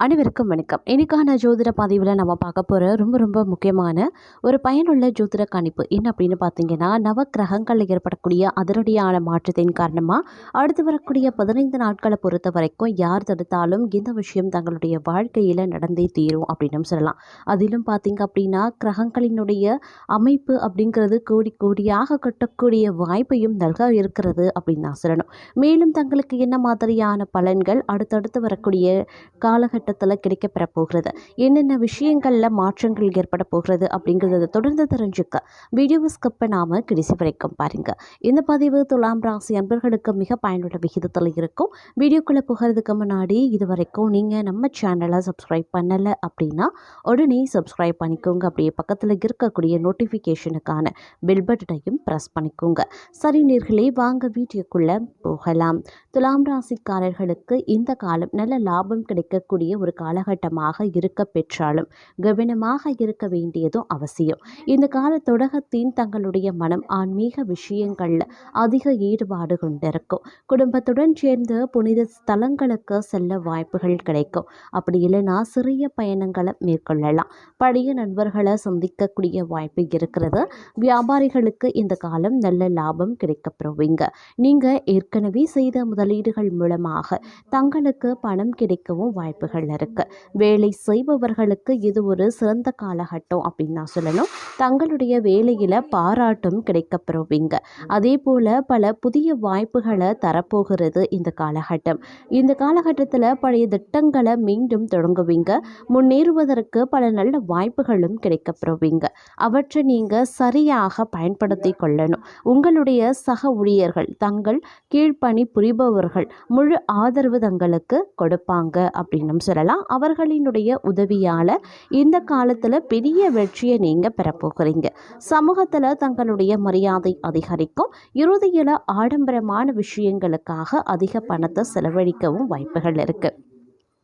அனைவருக்கும் வணக்கம். இன்றைக்கான ஜோதிட பதிவில் நம்ம பார்க்க போகிற ரொம்ப ரொம்ப முக்கியமான ஒரு பயனுள்ள ஜோதிட கணிப்பு என்ன அப்படின்னு பார்த்தீங்கன்னா நவ கிரகங்களில் ஏற்படக்கூடிய அதிரடியான மாற்றத்தின் காரணமாக அடுத்து வரக்கூடிய பதினைந்து நாட்களை பொறுத்த வரைக்கும் யார் தடுத்தாலும் இந்த விஷயம் தங்களுடைய வாழ்க்கையில் நடந்தே தீரும் அப்படின்னு சொல்லலாம். அதிலும் பார்த்தீங்க அப்படின்னா கிரகங்களினுடைய அமைப்பு அப்படிங்கிறது கூடி கூடியாக கட்டக்கூடிய வாய்ப்பையும் நல்க இருக்கிறது அப்படின்னு தான் சொல்லணும். மேலும் தங்களுக்கு என்ன மாதிரியான பலன்கள் அடுத்தடுத்து வரக்கூடிய கட்டத்தில் கிடைக்கப்பெற போகிறது. என்னென்ன விஷயங்களில் மாற்றங்கள் ஏற்பட போகிறது அப்படிங்கிறத தொடர்ந்து தெரிஞ்சுக்க வீடியோவை ஸ்கிப் நாம கடைசி வரைக்கும் பாருங்கள் இந்த பதிவு துலாம் ராசி அன்பர்களுக்கு மிக பயனுள்ள விகிதத்தில் இருக்கும். வீடியோக்குள்ளே போகிறதுக்கு முன்னாடி இது வரைக்கும் நீங்கள் நம்ம சேனலை சப்ஸ்கிரைப் பண்ணலை அப்படின்னா உடனே சப்ஸ்கிரைப் பண்ணிக்கோங்க. அப்படியே பக்கத்தில் இருக்கக்கூடிய நோட்டிஃபிகேஷனுக்கான பெல் பட்டனையும் ப்ரெஸ் பண்ணிக்கோங்க. சரி நேர்களே வாங்க வீடியோக்குள்ளே போகலாம். துலாம் ராசிக்காரர்களுக்கு இந்த காலம் நல்ல லாபம் கிடைக்கக்கூடிய ஒரு காலகட்டமாக இருக்க பெற்றாலும் கவனமாக இருக்க வேண்டியதும் அவசியம். இந்த கால தொடக்கத்தின் தங்களுடைய மனம் ஆன்மீக விஷயங்களில் அதிக ஈடுபாடு கொண்டிருக்கும். குடும்பத்துடன் சேர்ந்து புனித ஸ்தலங்களுக்கு செல்ல வாய்ப்புகள் கிடைக்கும். அப்படி இல்லைன்னா சிறிய பயணங்களை மேற்கொள்ளலாம். பழைய நண்பர்களை சந்திக்கக்கூடிய வாய்ப்பு இருக்கிறது. வியாபாரிகளுக்கு இந்த காலம் நல்ல லாபம் கிடைக்கப்பெறுவீங்க நீங்கள் ஏற்கனவே செய்த முதலீடுகள் மூலமாக தங்களுக்கு பணம் கிடைக்கவும் வாய்ப்புகள் இருக்கு. வேலை செய்பவர்களுக்கு இது ஒரு சிறந்த காலகட்டம் அப்படின்னு நான் சொல்லணும். தங்களுடைய வேலையில் பாராட்டும் கிடைக்கப்பெறுவீங்க. அதே போல் பல புதிய வாய்ப்புகளை தரப்போகிறது இந்த காலகட்டம். இந்த காலகட்டத்தில் பழைய திட்டங்களை மீண்டும் தொடங்குவீங்க. முன்னேறுவதற்கு பல நல்ல வாய்ப்புகளும் கிடைக்கப்பெறுவீங்க. அவற்றை நீங்கள் சரியாக பயன்படுத்தி கொள்ளணும். உங்களுடைய சக ஊழியர்கள் தங்கள் கீழ்ப்பணி புரிபவர்கள் முழு ஆதரவு தங்களுக்கு கொடுப்பாங்க அப்படின்னு சொல்லலாம் அவர்களினுடைய உதவியால் இந்த காலத்தில் பெரிய வெற்றியை நீங்கள் பெறப்போகிறீங்க சமூகத்தில் தங்களுடைய மரியாதை அதிகரிக்கும். இறுதியில் ஆடம்பரமான விஷயங்களுக்காக அதிக பணத்தை செலவழிக்கவும் வாய்ப்புகள் இருக்குது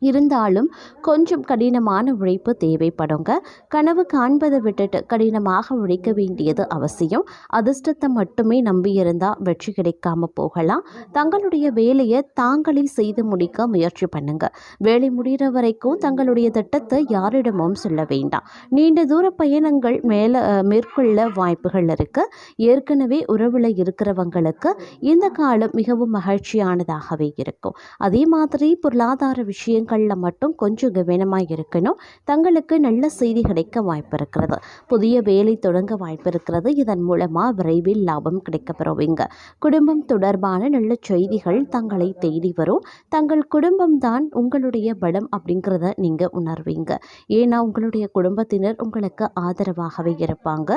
இருந்தாலும் கொஞ்சம் கடினமான உழைப்பு தேவைப்படுங்க. கனவு காண்பதை விட்டுட்டு கடினமாக உழைக்க வேண்டியது அவசியம். அதிர்ஷ்டத்தை மட்டுமே நம்பியிருந்தால் வெற்றி கிடைக்காம போகலாம். தங்களுடைய வேலையை தாங்களே செய்து முடிக்க முயற்சி பண்ணுங்க. வேலை முடிகிற வரைக்கும் தங்களுடைய திட்டத்தை யாரிடமும் சொல்ல வேண்டாம். நீண்ட தூர பயணங்கள் மேலே மேற்கொள்ள வாய்ப்புகள் இருக்குது ஏற்கனவே உறவில் இருக்கிறவங்களுக்கு இந்த காலம் மிகவும் மகிழ்ச்சியானதாகவே இருக்கும். அதே மாதிரி பொருளாதார விஷயங்களில் மட்டும் கொஞ்சம் கவனமாக இருக்கணும். தங்களுக்கு நல்ல செய்தி கிடைக்க வாய்ப்பு இருக்கிறது. புதிய வேலை தொடங்க வாய்ப்பு இருக்கிறது. இதன் மூலமாக விரைவில் லாபம் கிடைக்கப்பெறுவீங்க குடும்பம் தொடர்பான நல்ல செய்திகள் தங்களை தேடி வரும். தங்கள் குடும்பம் தான் உங்களுடைய பலம் அப்படிங்கிறத நீங்கள் உணர்வீங்க. ஏன்னா உங்களுடைய குடும்பத்தினர் உங்களுக்கு ஆதரவாகவே இருப்பாங்க.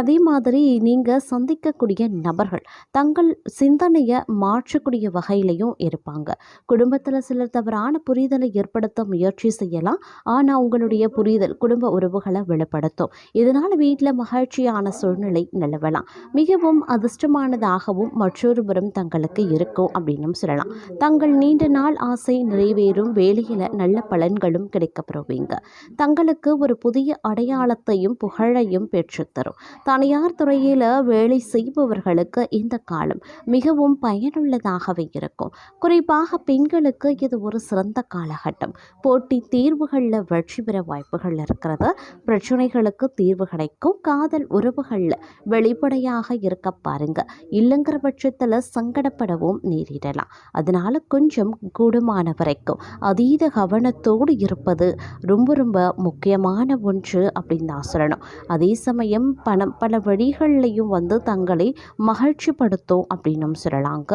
அதே மாதிரி நீங்கள் சந்திக்கக்கூடிய நபர்கள் தங்கள் சிந்தனையை மாற்றக்கூடிய வகையிலையும் இருப்பாங்க. குடும்பத்தில் சிலர் தவறான புரிதல் புரிதலை ஏற்படுத்த முயற்சி செய்யலாம். ஆனால் உங்களுடைய புரிதல் குடும்ப உறவுகளை வெளிப்படுத்தும். இதனால் வீட்டில் மகிழ்ச்சியான சூழ்நிலை நிலவலாம். மிகவும் அதிர்ஷ்டமானதாகவும் மற்றொரு புறம் தங்களுக்கு இருக்கும் அப்படின்னு சொல்லலாம். தங்கள் நீண்ட நாள் ஆசை நிறைவேறும் வேலையில் நல்ல பலன்களும் கிடைக்கப்பெறுவீங்க. தங்களுக்கு ஒரு புதிய அடையாளத்தையும் புகழையும் பெற்றுத்தரும். தனியார் துறையில் வேலை செய்பவர்களுக்கு இந்த காலம் மிகவும் பயனுள்ளதாகவே இருக்கும். குறிப்பாக பெண்களுக்கு இது ஒரு சிறந்த காலம். காலகட்டம். போட்டி தீர்வுகளில் வெற்றி பெற வாய்ப்புகள் இருக்கிறது. பிரச்சனைகளுக்கு தீர்வு கிடைக்கும். காதல் உறவுகளில் வெளிப்படையாக இருக்க பாருங்க. இல்லைங்கிற பட்சத்தில் சங்கடப்படவும் நேரிடலாம். அதனால கொஞ்சம் கூடுமான வரைக்கும் அதீத கவனத்தோடு இருப்பது ரொம்ப ரொம்ப முக்கியமான ஒன்று அப்படின்னு தான் சொல்லணும். அதே சமயம் பணம் பல வழிகள்லையும் வந்து தங்களை மகிழ்ச்சிப்படுத்தும் அப்படின்னும் சொல்லலாங்க.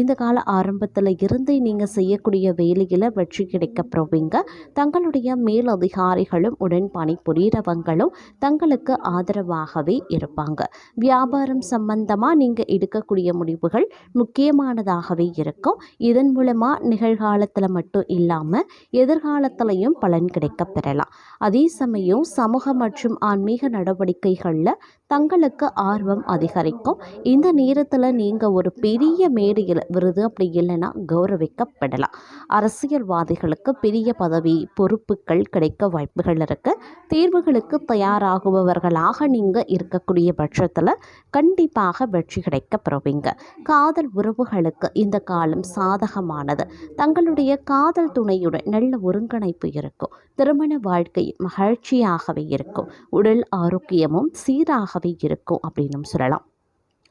இந்த கால ஆரம்பத்தில் இருந்து நீங்கள் செய்யக்கூடிய வேலையில் வெற்றி கிடைக்கப்பெறுவீங்க தங்களுடைய மேலதிகாரிகளும் உடன் பணிபுரியறவங்களும் தங்களுக்கு ஆதரவாகவே இருப்பாங்க. வியாபாரம் சம்பந்தமாக நீங்கள் எடுக்கக்கூடிய முடிவுகள் முக்கியமானதாகவே இருக்கும். இதன் மூலமாக நிகழ்காலத்தில் மட்டும் இல்லாமல் எதிர்காலத்திலையும் பலன் கிடைக்கப் பெறலாம். அதே சமயம் சமூக மற்றும் ஆன்மீக நடவடிக்கைகளில் தங்களுக்கு ஆர்வம் அதிகரிக்கும். இந்த நேரத்தில் நீங்கள் ஒரு பெரிய மேடையில் விருது அப்படி இல்லைன்னா கௌரவிக்கப்படலாம். அரசியல்வாதிகளுக்கு பெரிய பதவி பொறுப்புகள் கிடைக்க வாய்ப்புகள் இருக்குது தேர்வுகளுக்கு தயாராகுபவர்களாக நீங்கள் இருக்கக்கூடிய பட்சத்தில் கண்டிப்பாக வெற்றி கிடைக்க பெறுவீங்க காதல் உறவுகளுக்கு இந்த காலம் சாதகமானது. தங்களுடைய காதல் துணையுடன் நல்ல ஒருங்கிணைப்பு இருக்கும். திருமண வாழ்க்கை மகிழ்ச்சியாகவே இருக்கும். உடல் ஆரோக்கியமும் சீராகவே இருக்கும் அப்படின்னும் சொல்லலாம்.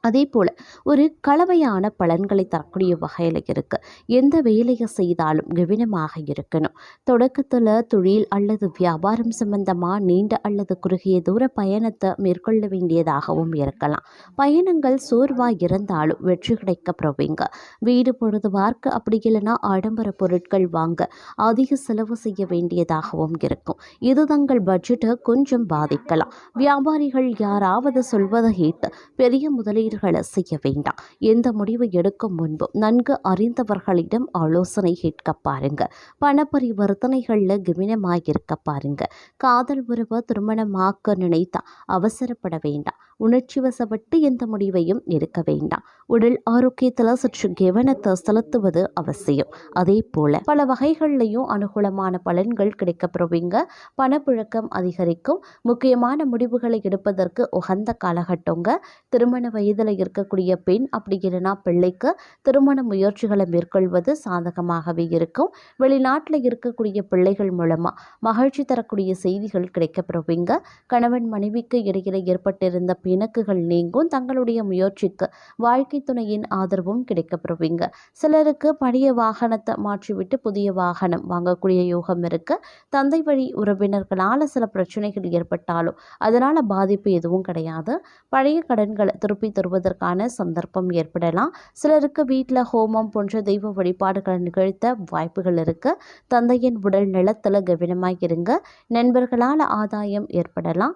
அதே போல் ஒரு கலவையான பலன்களை தரக்கூடிய வகையில் இருக்குது எந்த வேலையை செய்தாலும் கவனமாக இருக்கணும். தொடக்கத்தில் தொழில் அல்லது வியாபாரம் சம்பந்தமாக நீண்ட அல்லது குறுகிய தூர பயணத்தை மேற்கொள்ள வேண்டியதாகவும் இருக்கலாம். பயணங்கள் சோர்வாக இருந்தாலும் வெற்றி கிடைக்க போவீங்க வீடு பொழுது பார்க்க அப்படி இல்லைன்னா ஆடம்பர பொருட்கள் வாங்க அதிக செலவு செய்ய வேண்டியதாகவும் இருக்கும். இது தங்கள் பட்ஜெட்டை கொஞ்சம் பாதிக்கலாம். வியாபாரிகள் யாராவது சொல்வதை கேட்டு பெரிய முதலீடுகளை செய்ய வேண்டாம். எந்த முடிவு எடுக்கும் முன்பும் நன்கு அறிந்தவர்களிடம் ஆலோசனை கேட்க பாருங்க. பண பரிவர்த்தனைகளில் கவனமாக இருக்க பாருங்க. காதல் உறவை திருமணமாக்க நினைத்தா அவசரப்பட வேண்டாம். உணர்ச்சி வசப்பட்டு எந்த முடிவையும் எடுக்க வேண்டாம். உடல் ஆரோக்கியத்தில் சற்று கவனத்தை செலுத்துவது அவசியம். அதே போல பல வகைகள்லையும் அனுகூலமான பலன்கள் கிடைக்கப்பெறுவீங்க பணப்புழக்கம் அதிகரிக்கும். முக்கியமான முடிவுகளை எடுப்பதற்கு உகந்த காலகட்டங்க. திருமண வயதில் இருக்கக்கூடிய பெண் அப்படி இல்லைன்னா பிள்ளைக்கு திருமண முயற்சிகளை மேற்கொள்வது சாதகமாகவே இருக்கும். வெளிநாட்டில் இருக்கக்கூடிய பிள்ளைகள் மூலமாக மகிழ்ச்சி தரக்கூடிய செய்திகள் கிடைக்கப்பெறுவீங்க கணவன் மனைவிக்கு இடையில ஏற்பட்டிருந்த இணக்குகள் நீங்கும் தங்களுடைய முயற்சிக்கு வாழ்க்கை துணையின் ஆதரவும் கிடைக்கப்பெறுவீங்க. சிலருக்கு பழைய வாகனத்தை மாற்றிவிட்டு புதிய வாகனம் வாங்கக்கூடிய யோகம் இருக்கு. தந்தை வழி உறவினர்களால் சில பிரச்சனைகள் ஏற்பட்டாலும் அதனால் பாதிப்பு எதுவும் கிடையாது. பழைய கடன்களை திருப்பி தருவதற்கான சந்தர்ப்பம் ஏற்படலாம். சிலருக்கு வீட்டில் ஹோமம் போன்ற தெய்வ வழிபாடுகளை நிகழ்த்த வாய்ப்புகள் இருக்கு. தந்தையின் உடல் நலத்தில் கவனமாக இருங்க. நண்பர்களால் ஆதாயம் ஏற்படலாம்.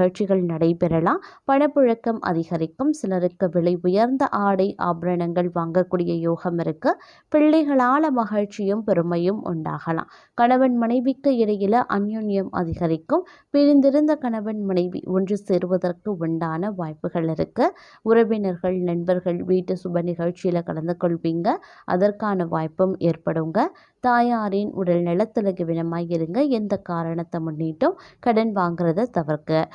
நிகழ்ச்சிகள் நடைபெறலாம். பணப்புழக்கம் அதிகரிக்கும். சிலருக்கு விலை உயர்ந்த ஆடை ஆபரணங்கள் வாங்கக்கூடிய யோகம் இருக்கு. பிள்ளைகளால் மகிழ்ச்சியும் பெருமையும் உண்டாகலாம். கணவன் மனைவிக்கு இடையில அந்யுன்யம் அதிகரிக்கும். பிரிந்திருந்த கணவன் மனைவி ஒன்று சேருவதற்கு உண்டான வாய்ப்புகள் இருக்கு. உறவினர்கள் நண்பர்கள் வீட்டு சுப நிகழ்ச்சியில் கலந்து கொள்வீங்க. அதற்கான வாய்ப்பும் ஏற்படுங்க. தாயாரின் உடல் நலத்தில் கவனமாக இருங்க. எந்த காரணத்தை முன்னிட்டும் கடன் வாங்குறத தவிர்க்க.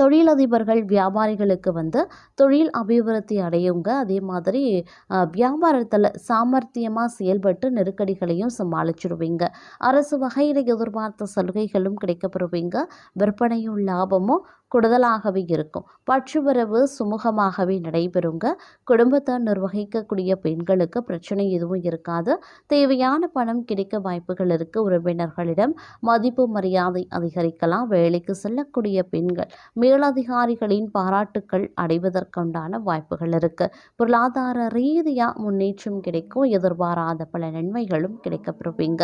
தொழிலதிபர்கள் வியாபாரிகளுக்கு வந்து தொழில் அபிவிருத்தி அடையுங்க. அதே மாதிரி வியாபாரத்தில் சாமர்த்தியமாக செயல்பட்டு நெருக்கடிகளையும் சமாளிச்சிடுவீங்க அரசு வகையில் எதிர்பார்த்த சலுகைகளும் கிடைக்கப்பெறுவீங்க. விற்பனையும் லாபமும் கூடுதலாகவே இருக்கும். பற்றுவரவு சுமூகமாகவே நடைபெறுங்க. குடும்பத்தை நிர்வகிக்கக்கூடிய பெண்களுக்கு பிரச்சனை எதுவும் இருக்காது. தேவையான பணம் கிடைக்க வாய்ப்புகள் இருக்குது உறவினர்களிடம் மதிப்பு மரியாதை அதிகரிக்கலாம். வேலைக்கு செல்லக்கூடிய பெண்கள் மேலதிகாரிகளின் பாராட்டுக்கள் அடைவதற்குண்டான வாய்ப்புகள் இருக்குது பொருளாதார ரீதியாக முன்னேற்றம் கிடைக்கும் எதிர்பாராத பல நன்மைகளும் கிடைக்கப்பெறுவீங்க.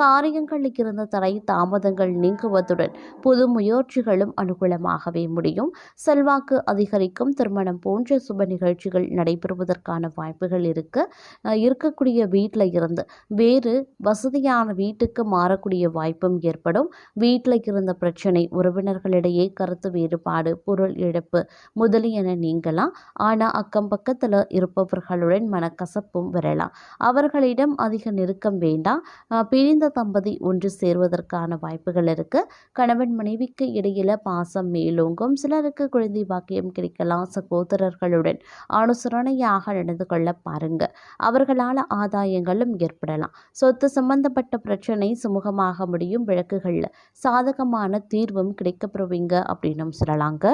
காரியங்களில் இருந்த தடை தாமதங்கள் நீங்குவதுடன் புது முயற்சிகளும் அனுகூலமாகவே முடியும். செல்வாக்கு அதிகரிக்கும் திருமணம் போன்ற சுப நிகழ்ச்சிகள் நடைபெறுவதற்கான வாய்ப்புகள் இருக்கு. இருக்கக்கூடிய வீட்டில் இருந்து வேறு வசதியான வீட்டுக்கு மாறக்கூடிய வாய்ப்பும் ஏற்படும். வீட்டில் இருந்த பிரச்சனை உறவினர்களிடையே கருத்து வேறுபாடு பொருள் இழப்பு முதலியன நீங்கலாம். ஆனால் அக்கம் பக்கத்தில் இருப்பவர்களுடன் மனக்கசப்பும் வரலாம். அவர்களிடம் அதிக நெருக்கம் வேண்டாம். பிரிந்த தம்பதி ஒன்று சேர்வதற்கான வாய்ப்புகள் இருக்கு. கணவன் மனைவிக்கு இடையில பாசம் மேலோங்கும். சிலருக்கு குழந்தை பாக்கியம் கிடைக்கலாம். சகோதரர்களுடன் அனுசரணையாக நடந்து கொள்ள பாருங்க. அவர்களால் ஆதாயங்களும் ஏற்படலாம். சொத்து சம்பந்தப்பட்ட பிரச்சனை சுமூகமாக முடியும். விளக்குகளில் சாதகமான தீர்வும் கிடைக்கப்பெறுவீங்க அப்படின்னும் சொல்லலாங்க